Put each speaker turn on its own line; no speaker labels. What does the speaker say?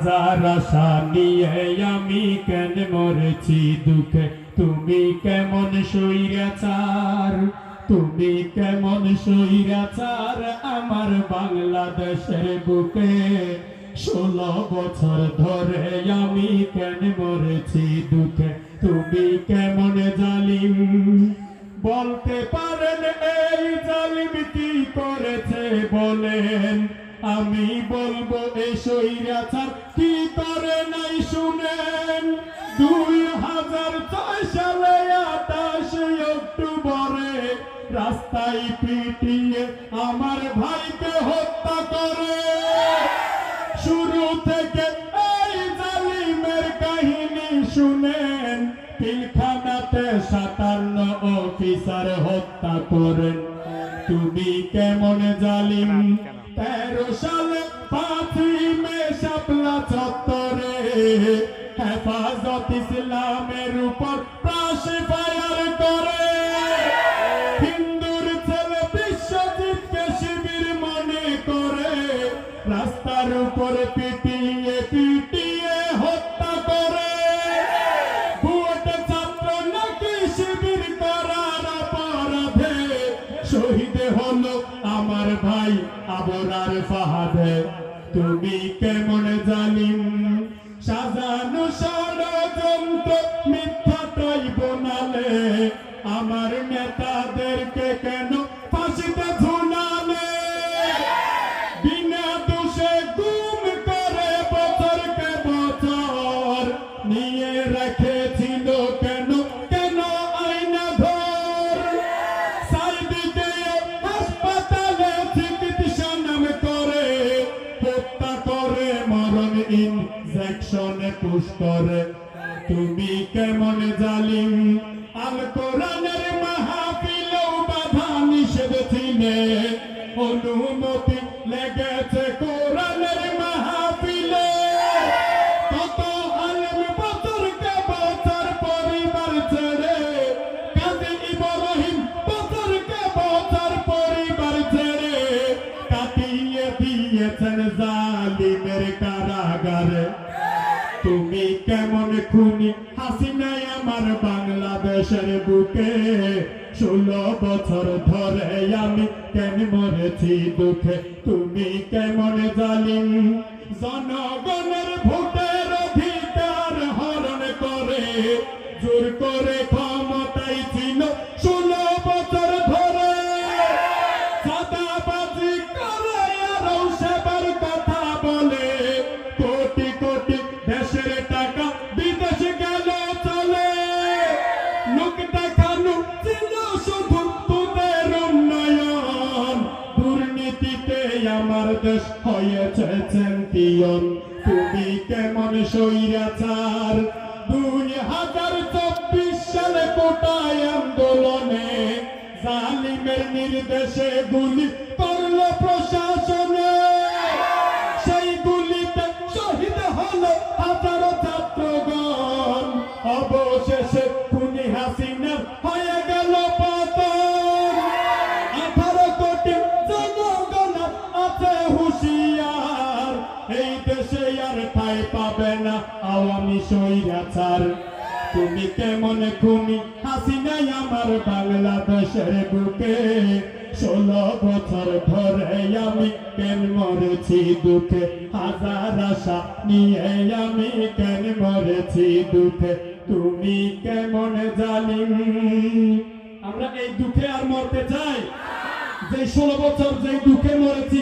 হাজার আশা আমি কেন মরেছি দুঃখে? তুমি কেমন সৈরাচার তুমি কেমন সৈরাচার আমার বাংলাদেশের বুকে? ষোলো বছর ধরে আমি কেন মরেছি দুঃখে? তুমি কেমন জালিম? বলতে পারেন এই জালিম কি করেছে বলেন? আমি বলব এই সৈরাচার কি করে নাই শুনেন? দুই হাজার ছয় সালে আঠাশে অক্টোবরে রাস্তায় পিটিয়ে আমার ভাইকে হত্যা করে। শুরু থেকে এই জালিমের কাহিনী শুনেন, পিলখানাতে সাতান্ন অফিসার হত্যা করেন। তুমি কেমন জালিম? তেরো সালে পাঁচই মে শাপলা চত্বরে। হেফাজত ইসলামের উপর প্রাসে ফায়ার করে। হিন্দুর ছেলে বিশ্বজিৎকে শিবির মনে করে। রাস্তার উপর পিটিয়ে পিটিয়ে হত্যা করে। বুয়েট ছাত্র নাকি শিবির করার অপরাধে শহীদ হলো আমার ভাই আবরার ফাহাদে। তুমি কেমন জালিম? সাজানো ষড়যন্ত্র মিথ্যাটাই বোনালে আমার নেতাদেরকে কেন ইনজেকশনে পুশ করে তুমি কেমন জালিম? আল কোরআনের মাহফিলেও বাধা নিষেধ ছিলে। অনুমতি লেগেছে কেমন খুনি হাসিনাই আমার বাংলাদেশের বুকে? ষোলো বছর ধরে আমি কেন মরেছি দুঃখে তুমি কেমন জালিম? জনগণের ভোটের অধিকার হরণ করে, জোর করে দেশ হয়েছে চ্যাম্পিয়ন তুমি কেমন সৈরাচার দুই হাজার চব্বিশ সালে কোটায় আন্দোলনে জালিমের নির্দেশে গুলি করল প্রশাসনে। এই দেশে আর ঠাই পাবে না। আওয়ামী সৈরাচার তুমি কেমন খুনি? হাসিনাই আমার বাংলাদেশের বুকে। ষোলো বছর ধরে আমি কেন মরেছি দুঃখে? হাজার আশা নিয়ে আমি কেন মরেছি দুঃখে? তুমি কেমন জালিম আমরা এই দুঃখে আর মরতে চাই? যে ষোলো বছর যে দুঃখে মরেছি